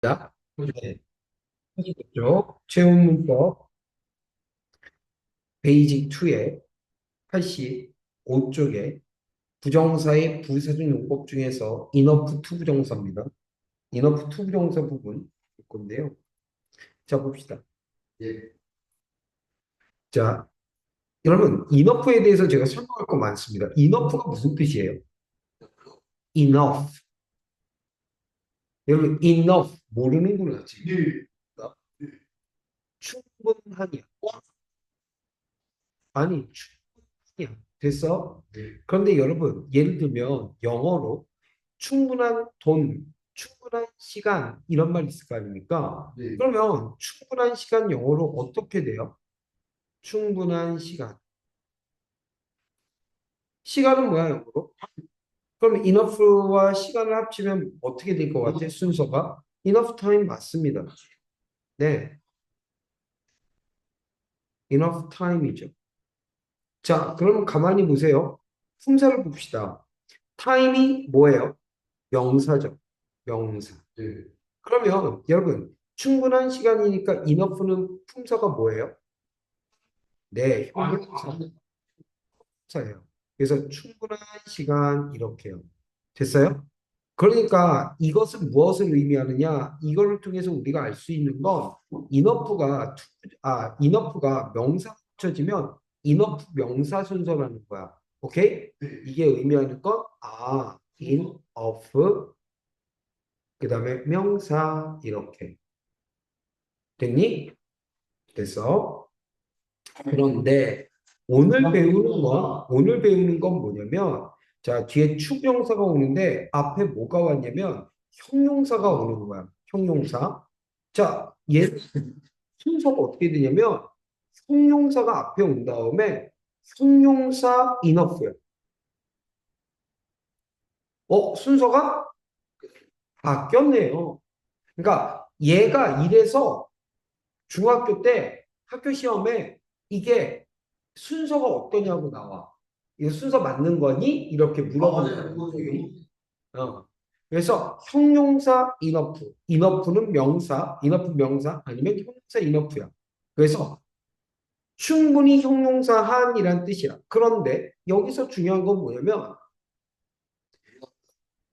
자, 네. 쪽 체험 문법 베이직 2의 85쪽에 부정사의 부사준 용법 중에서 인어프 투 부정사입니다. 인어프 투 부정사 부분 볼 건데요. 자, 봅시다. 예. 자, 여러분, 인어프에 대해서 제가 설명할 거 많습니다. 인어프가 무슨 뜻이에요? enough. 여러분, enough 모르는구나, 지금. 네. 충분하냐? 아니, 충분하냐? 됐어? 네. 그런데 여러분, 예를 들면 영어로 충분한 돈, 충분한 시간 이런 말 있을 거 아닙니까? 네. 그러면 충분한 시간 영어로 어떻게 돼요? 충분한 시간. 시간은 뭐야, 영어로? 그럼 enough와 시간을 합치면 어떻게 될 것 같아? 순서가? enough time 맞습니다. 네. enough time이죠. 자, 그러면 가만히 보세요. 품사를 봅시다. time이 뭐예요? 명사죠. 명사. 네. 그러면 여러분, 충분한 시간이니까 enough는 품사가 뭐예요? 네, 형용사예요. 그래서 충분한 시간 이렇게요. 됐어요? 그러니까 이것은 무엇을 의미하느냐? 이거를 통해서 우리가 알 수 있는 건 투- 아 enough가 명사 붙여지면 enough 명사 순서라는 거야. 오케이? 네. 이게 의미하는 건 아, enough 그다음에 명사 이렇게 됐니? 됐어? 그런데 오늘 배우는 건 오늘 배우는 건 뭐냐면 자 뒤에 추명사가 오는데 앞에 뭐가 왔냐면 형용사가 오는 거야. 형용사. 자, 얘 순서가 어떻게 되냐면 형용사가 앞에 온 다음에 형용사 enough야. 어, 순서가 바뀌었네요. 그러니까 얘가 이래서 중학교 때 학교 시험에 이게 순서가 어떠냐고 나와. 이거 순서 맞는 거니? 이렇게 물어보는 거예요. 어. 그래서 형용사 인어프, 인어프는 명사, 인어프 명사 아니면 형용사 인어프야. 그래서 충분히 형용사 한이란 뜻이야. 그런데 여기서 중요한 건 뭐냐면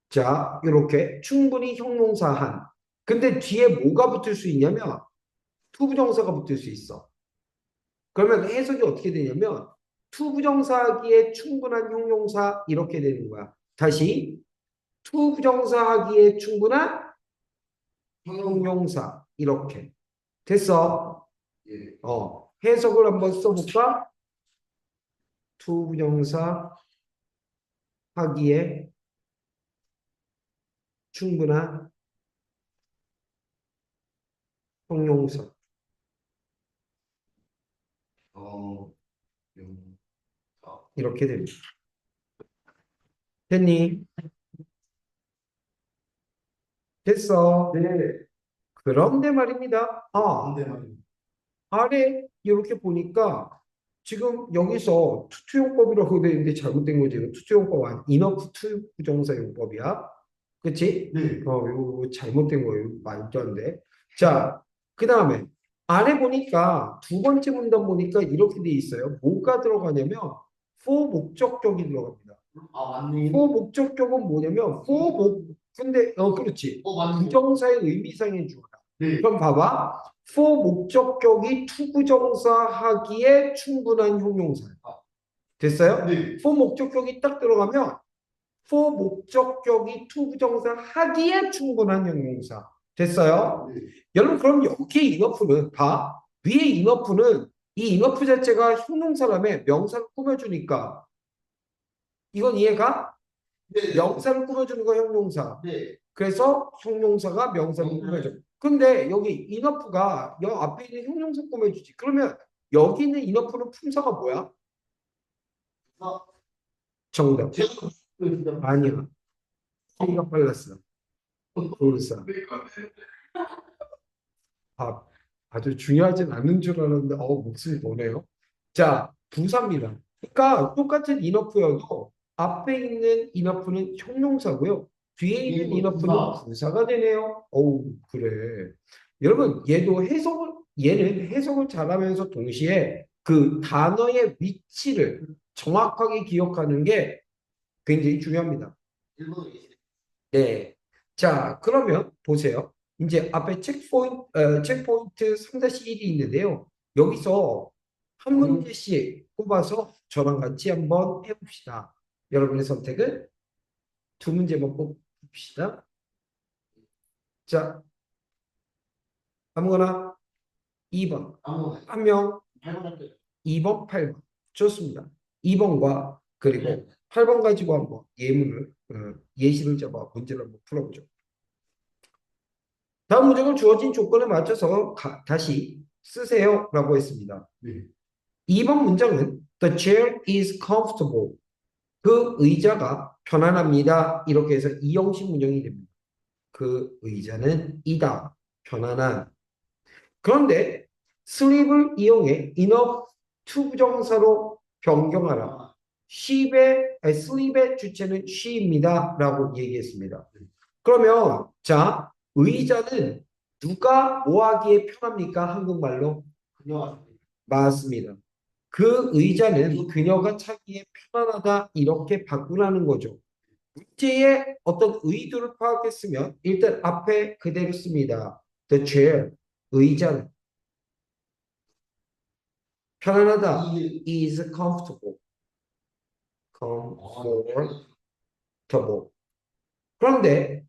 자, 이렇게 충분히 형용사 한. 근데 뒤에 뭐가 붙을 수 있냐면 투부정사가 붙을 수 있어. 그러면 해석이 어떻게 되냐면 투부정사하기에 충분한 형용사 이렇게 되는 거야. 다시 투부정사하기에 충분한 형용사 이렇게 됐어. 예. 어 해석을 한번 써볼까? 투부정사 하기에 충분한 형용사 어. 음. 이렇게 됩니다. 됐니? 됐어. 네. 그런데 말입니다. 아, 말입니다. 아래 이렇게 보니까 지금 여기서 투투용법이라고 되어 있는데 잘못된 거지. 투투용법 아니 인어프 투 부정사 용법이야. 그치? 네. 어, 이거 잘못된 거예요. 말도 안 돼. 자, 그 다음에 아래 보니까 두 번째 문단 보니까 이렇게 돼 있어요. 뭐가 들어가냐면 for 목적격이 들어갑니다. 아 맞네. for 목적격은 뭐냐면 for 목 근데 어 그렇지. 어 맞네. 부정사의 의미상의 주어다. 네. 그럼 봐봐. for 목적격이 투부정사 하기에 충분한 형용사야. 됐어요? 네. for 목적격이 딱 들어가면 for 목적격이 투부정사 하기에 충분한 형용사. 됐어요? 네. 여러분 그럼 여기 인어프는 봐. 위에 인어프는 이 인어프 자체가 형용사라며 명사를 꾸며주니까 이건 이해가? 네. 명사를 꾸며주는 거 형용사. 네. 그래서 형용사가 명사를 음. 꾸며줘. 근데 여기 인어프가 여 앞에 있는 형용사 꾸며주지. 그러면 여기 있는 인어프는 품사가 뭐야? 아, 정답. 아니야. K가 빨랐어. 도르사. 아, 아주 중요하진 않은 줄 알았는데, 어, 목소리 보네요. 자, 부사입니다. 그러니까 똑같은 인어프여도 앞에 있는 인어프는 형용사고요. 뒤에 있는 부사. 부사가 되네요. 어우, 그래. 여러분, 얘도 해석을, 얘는 해석을 잘하면서 동시에 그 단어의 위치를 정확하게 기억하는 게 굉장히 중요합니다. 네. 자, 그러면 보세요. 이제 앞에 체크포인트, 어, 체크포인트 3-1이 있는데요. 여기서 한 문제씩 뽑아서 저랑 같이 한번 해봅시다. 여러분의 선택은 두 문제만 뽑읍시다. 자, 아무거나 2번. 아무거나. 한 명, 8번 할게요. 2번, 8번. 좋습니다. 2번과 그리고 네. 8번 가지고 한번 예문을 어, 예시를 잡아 문제를 한번 풀어보죠. 다음 문제는 주어진 조건에 맞춰서 가- 다시 쓰세요 라고 했습니다. 네. 2번 문장은 The chair is comfortable. 그 의자가 편안합니다. 이렇게 해서 이형식 문장이 됩니다. 그 의자는 이다. 편안한. 그런데 sleep을 이용해 enough to 부정사로 변경하라. 아, sheep의 sleep의 주체는 she입니다. 라고 얘기했습니다. 그러면 자 의자는 누가 뭐 하기에 편합니까? 한국말로 그녀가 맞습니다. 그 의자는 그녀가 차기에 편안하다 이렇게 바꾸라는 거죠. 문제의 어떤 의도를 파악했으면 일단 앞에 그대로 씁니다. The chair 의자는 편안하다 이 is comfortable. Comfortable. 그런데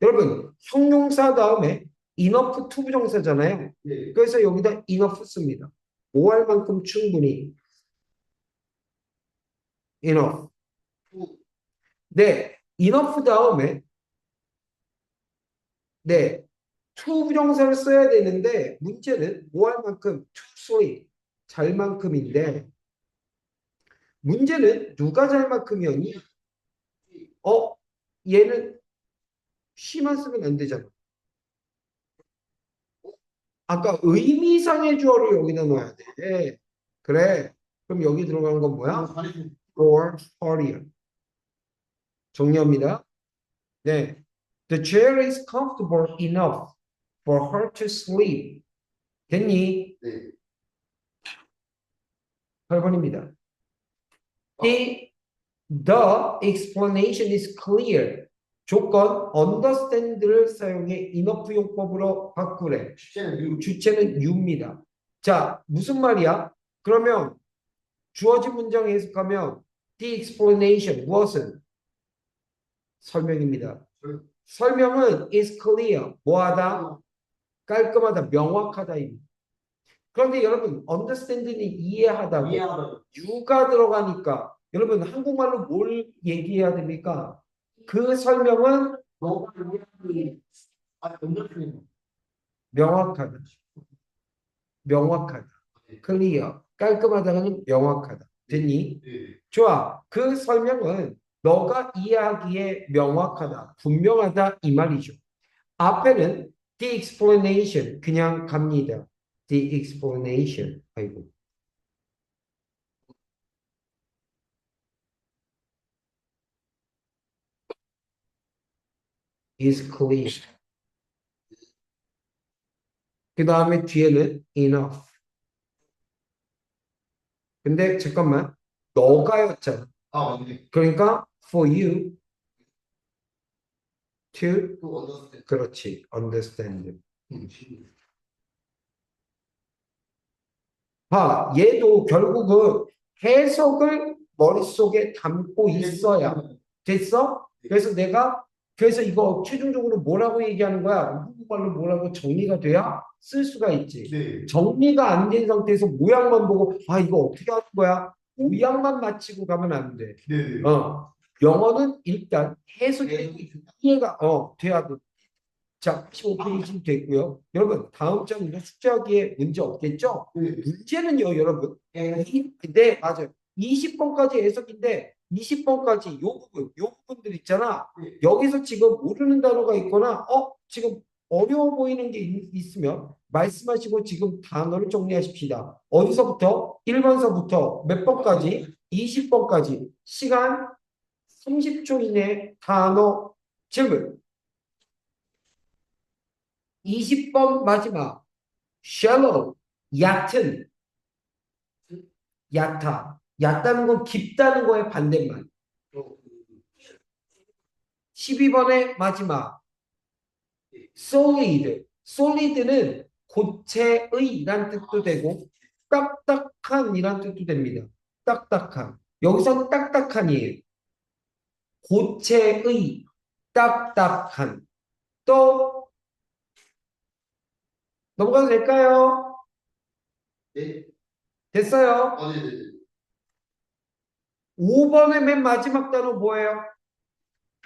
여러분 형용사 다음에 enough to 부정사잖아요. 네. 그래서 여기다 enough 씁니다. 뭐할 만큼 충분히 enough. 후. 네, enough 다음에 네, to 부정사를 써야 되는데 문제는 뭐할 만큼 to sleep 잘 만큼인데 문제는 누가 잘 만큼이었니? 어, 얘는 she만 쓰면 안 되잖아. 아까 의미상의 주어를 여기다 넣어야 돼. 그래. 그럼 여기 들어가는 건 뭐야? or party. 정리합니다. 네. The chair is comfortable enough for her to sleep. 됐니? 네. 8번입니다. The, the explanation is clear. 조건 understand를 사용해 enough 용법으로 바꾸래. 주체는 유. 주체는 you입니다. 자, 무슨 말이야? 그러면 주어진 문장 해석하면 the explanation 무엇은 설명입니다. 설- 설명은 is clear 뭐하다 깔끔하다 명확하다입니다. 그런데 여러분 understand는 이해하다고 이해하다. you가 들어가니까 여러분 한국말로 뭘 얘기해야 됩니까? 그 설명은 너가 이해하는 아, 연결되는 명확하다. 명확하다. clear 깔끔하다는 명확하다. 됐니? 네. 좋아. 그 설명은 너가 이해하기에 명확하다, 분명하다 이 말이죠. 앞에는 the explanation 그냥 갑니다. the explanation. 아이고. is clear. 그 다음에 뒤에는 enough. 근데 잠깐만. 너가였잖아. 아, 맞네. 그러니까 for you to 또 언더스탠드. 그렇지 understand. 음, 봐, 얘도 결국은 해석을 머릿속에 담고 있어야 됐어? 그래서 내가 그래서 이거 최종적으로 뭐라고 얘기하는 거야? 한국말로 뭐라고 정리가 돼야 쓸 수가 있지. 네. 정리가 안 된 상태에서 모양만 보고 아 이거 어떻게 하는 거야? 모양만 맞히고 가면 안 돼. 네. 어, 영어는 일단 해석이 네. 이해가 어 돼야 돼. 자, 15페이지 됐고요. 여러분, 다음 장도 숙제하기에 문제 없겠죠? 네. 문제는요, 여러분. 이- 네, 맞아요. 20번까지 해석인데 20번까지 요 부분, 요 부분들 있잖아. 네. 여기서 지금 모르는 단어가 있거나 어, 지금 어려워 보이는 게 있, 있으면 말씀하시고 지금 단어를 정리하십시다. 어디서부터? 1번서부터 몇 번까지? 20번까지. 시간 30초 이내 단어 질문. 20번 마지막. shallow, 얕은. 얕다. 얕다는 건 깊다는 거의 반대말. 12번의 마지막. solid. solid는 고체의란 뜻도 되고 딱딱한 이란 뜻도 됩니다. 딱딱한. 여기서 딱딱한이에요. 고체의 딱딱한. 또 넘어가도 될까요? 네. 됐어요. 아, 네, 네. 5번의 맨 마지막 단어 뭐예요?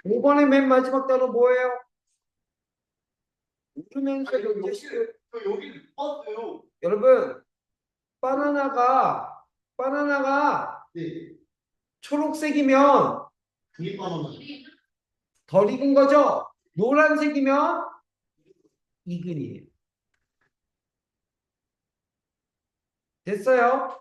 5번의 맨 마지막 단어 뭐예요? 웃으면서 아니, 여기, 못 봤어요. 여러분 바나나가 바나나가 네. 초록색이면. 덜 익은 거죠? 노란색이면 익은이에요. 됐어요?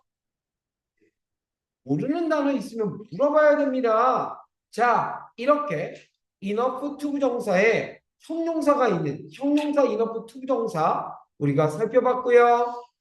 모르는 단어 있으면 물어봐야 됩니다. 자, 이렇게 enough 투부정사에 형용사가 있는 형용사 enough 투부정사 우리가 살펴봤고요.